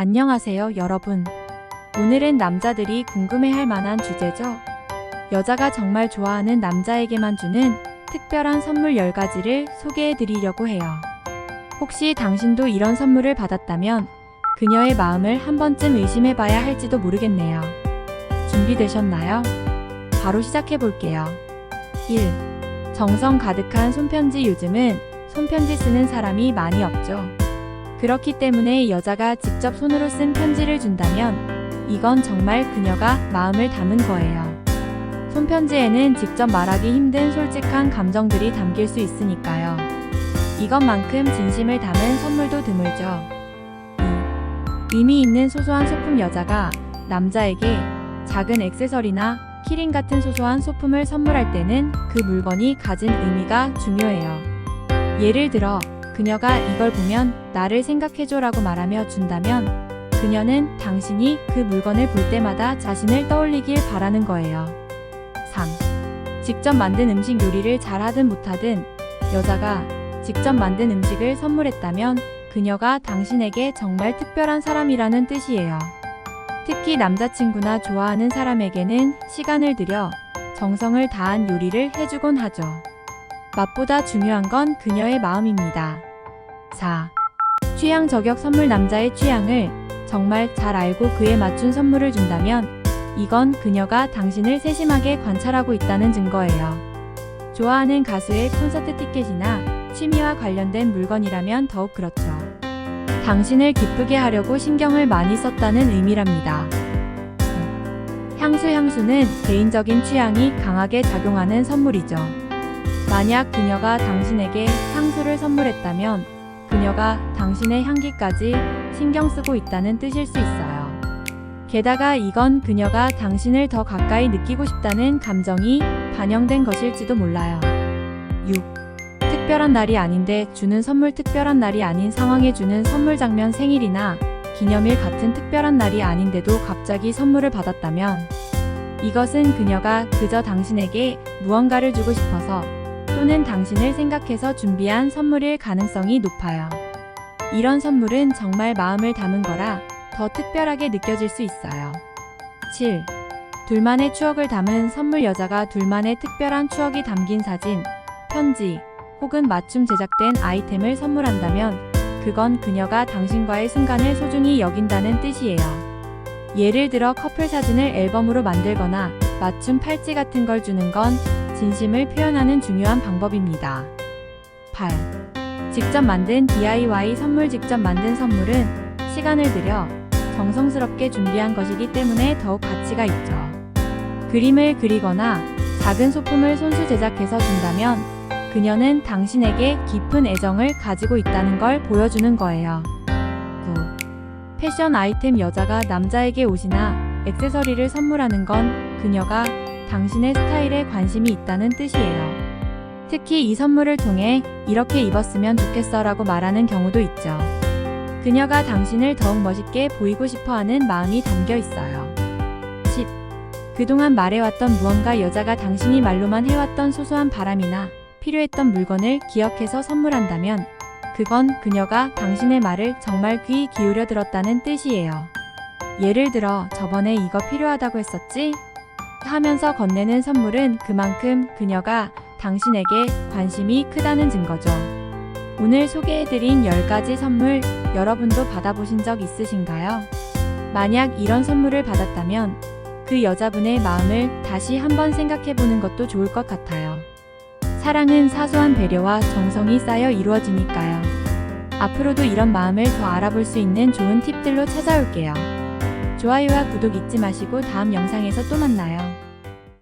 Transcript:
안녕하세요, 여러분. 오늘은 남자들이 궁금해할 만한 주제죠. 여자가 정말 좋아하는 남자에게만 주는 특별한 선물 10가지를 소개해 드리려고 해요. 혹시 당신도 이런 선물을 받았다면 그녀의 마음을 한 번쯤 의심해 봐야 할지도 모르겠네요. 준비되셨나요? 바로 시작해 볼게요. 1. 정성 가득한 손편지 요즘은 손편지 쓰는 사람이 많이 없죠. 그렇기 때문에 여자가 직접 손으로 쓴 편지를 준다면 이건 정말 그녀가 마음을 담은 거예요. 손편지에는 직접 말하기 힘든 솔직한 감정들이 담길 수 있으니까요. 이것만큼 진심을 담은 선물도 드물죠. 2. 의미 있는 소소한 소품 여자가 남자에게 작은 액세서리나 키링 같은 소소한 소품을 선물할 때는 그 물건이 가진 의미가 중요해요. 예를 들어, 그녀가 이걸 보면 나를 생각해줘라고 말하며 준다면 그녀는 당신이 그 물건을 볼 때마다 자신을 떠올리길 바라는 거예요. 3. 직접 만든 음식 요리를 잘하든 못하든 여자가 직접 만든 음식을 선물했다면 그녀가 당신에게 정말 특별한 사람이라는 뜻이에요. 특히 남자친구나 좋아하는 사람에게는 시간을 들여 정성을 다한 요리를 해주곤 하죠. 맛보다 중요한 건 그녀의 마음입니다. 4. 취향 저격 선물 남자의 취향을 정말 잘 알고 그에 맞춘 선물을 준다면 이건 그녀가 당신을 세심하게 관찰하고 있다는 증거예요. 좋아하는 가수의 콘서트 티켓이나 취미와 관련된 물건이라면 더욱 그렇죠. 당신을 기쁘게 하려고 신경을 많이 썼다는 의미랍니다. 향수 향수는 개인적인 취향이 강하게 작용하는 선물이죠. 만약 그녀가 당신에게 향수를 선물했다면 그녀가 당신의 향기까지 신경 쓰고 있다는 뜻일 수 있어요. 게다가 이건 그녀가 당신을 더 가까이 느끼고 싶다는 감정이 반영된 것일지도 몰라요. 6. 특별한 날이 아닌데 주는 선물 특별한 날이 아닌 상황에 주는 선물 장면 생일이나 기념일 같은 특별한 날이 아닌데도 갑자기 선물을 받았다면 이것은 그녀가 그저 당신에게 무언가를 주고 싶어서 또는 당신을 생각해서 준비한 선물일 가능성이 높아요. 이런 선물은 정말 마음을 담은 거라 더 특별하게 느껴질 수 있어요. 7. 둘만의 추억을 담은 선물 여자가 둘만의 특별한 추억이 담긴 사진, 편지, 혹은 맞춤 제작된 아이템을 선물한다면 그건 그녀가 당신과의 순간을 소중히 여긴다는 뜻이에요. 예를 들어 커플 사진을 앨범으로 만들거나 맞춤 팔찌 같은 걸 주는 건 진심을 표현하는 중요한 방법입니다. 8. 직접 만든 DIY 선물 직접 만든 선물은 시간을 들여 정성스럽게 준비한 것이기 때문에 더욱 가치가 있죠. 그림을 그리거나 작은 소품을 손수 제작해서 준다면 그녀는 당신에게 깊은 애정을 가지고 있다는 걸 보여주는 거예요. 9. 패션 아이템 여자가 남자에게 옷이나 액세서리를 선물하는 건 그녀가 당신의 스타일에 관심이 있다는 뜻이에요. 특히 이 선물을 통해 이렇게 입었으면 좋겠어 라고 말하는 경우도 있죠. 그녀가 당신을 더욱 멋있게 보이고 싶어 하는 마음이 담겨 있어요. 10. 그동안 말해왔던 무언가 여자가 당신이 말로만 해왔던 소소한 바람이나 필요했던 물건을 기억해서 선물한다면 그건 그녀가 당신의 말을 정말 귀 기울여 들었다는 뜻이에요. 예를 들어 저번에 이거 필요하다고 했었지? 하면서 건네는 선물은 그만큼 그녀가 당신에게 관심이 크다는 증거죠. 오늘 소개해드린 10가지 선물 여러분도 받아보신 적 있으신가요? 만약 이런 선물을 받았다면 그 여자분의 마음을 다시 한번 생각해보는 것도 좋을 것 같아요. 사랑은 사소한 배려와 정성이 쌓여 이루어지니까요. 앞으로도 이런 마음을 더 알아볼 수 있는 좋은 팁들로 찾아올게요. 좋아요와 구독 잊지 마시고 다음 영상에서 또 만나요.